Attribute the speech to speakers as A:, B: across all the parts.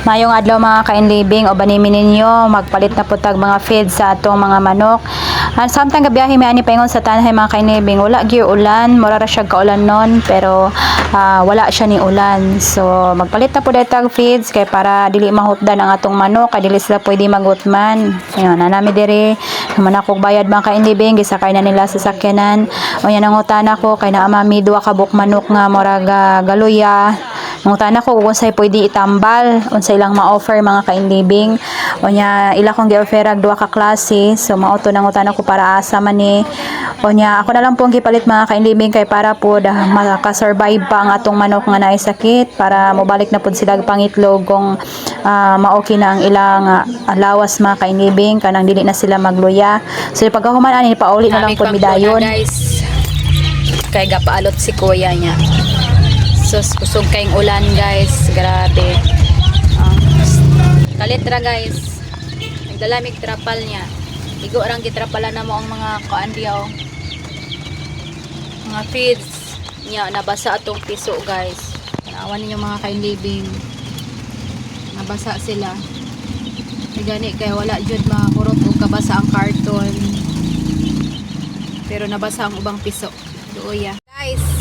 A: Mayong adlaw mga kainlibing o banimin ninyo magpalit na putag mga feed sa atong mga manok. Ang samtang gabiyahe may ani paingon sa tanhay mga kainlibing wala gyud ulan, mura ra siya kaulan non pero ah, wala siya ni ulan. So magpalit na pud tag feeds kay para dili mahutdan ang atong manok kay dili sila pwede magutman. Ayun, na nami diri naman akong bayad mga kainlibing gisakay na nila sa sakyanan. O yan ang utana ko kay naa mami duwa ka manok nga mura ga galuya. Mangutana ko kung unsay pwede itambal, unsay lang ma-offer mga kainlibing. O nya ila kong gi-offer og duha ka klase. So mao to nang utana ko para asa man ni. O nya ako na lang pong gipalit mga kainlibing kay para po da maka-survive pa ang atong manok nga naay sakit para mobalik na pud sila pangitlog kung ah, maoki na ang ilang ah, lawas mga kainlibing kanang dili na sila magluya. So pagkahuman ani pauli na lang pud midayon.
B: guys. Kay gapaalot si kuya niya. Sus, kusog kayong ulan guys. Grabe. Ah. kalitra guys. Nagdalamig trapal niya. Igo rang gitrapalan na mo ang mga kuan diyaw. Mga feeds niya nabasa atong piso guys. Tanawan ninyo mga kainlibing. Nabasa sila. May gani kay wala jud makakurot o kabasa ang karton. Pero nabasa ang ubang piso. Duoy ah. Guys.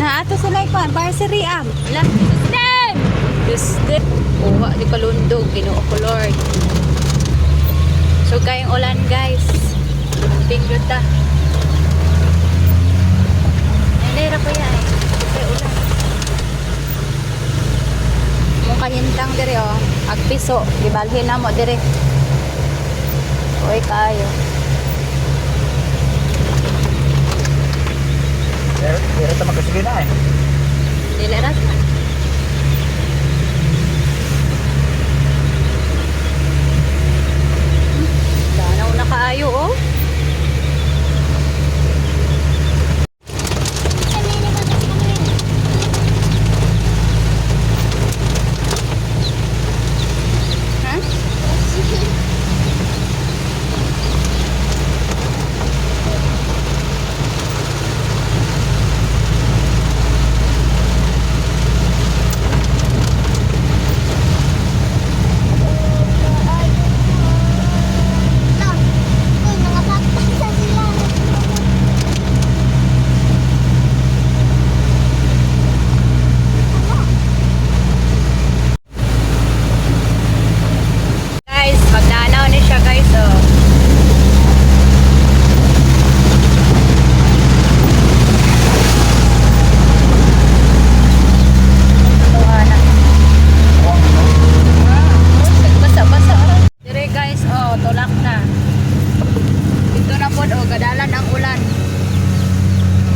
B: Na ato sa pa, barsary am. Ala, Step! Step! Uwa, di palundog, ginoo ko Lord. So kayong ulan guys. Pinggod ta. Hindi, ra pa yan eh. Kasi ulan. Mong kahintang dire oh. Agpiso, gibalhin na mo dire. Uy, kayo.
C: Pero, pero ito magkasige na eh.
B: Dili ras man. Danaw na kaayo oh. Ha? Guys, magdanaw ni siya guys oh. Tuhanan. Basa-basa. Dire guys, oh, tulak na. Po, oh, gadalan ang ulan.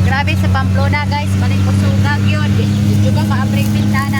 B: Grabe sa Pamplona guys, balik ko sugag yun. Dito ka ka-abring bintana. No, nahumot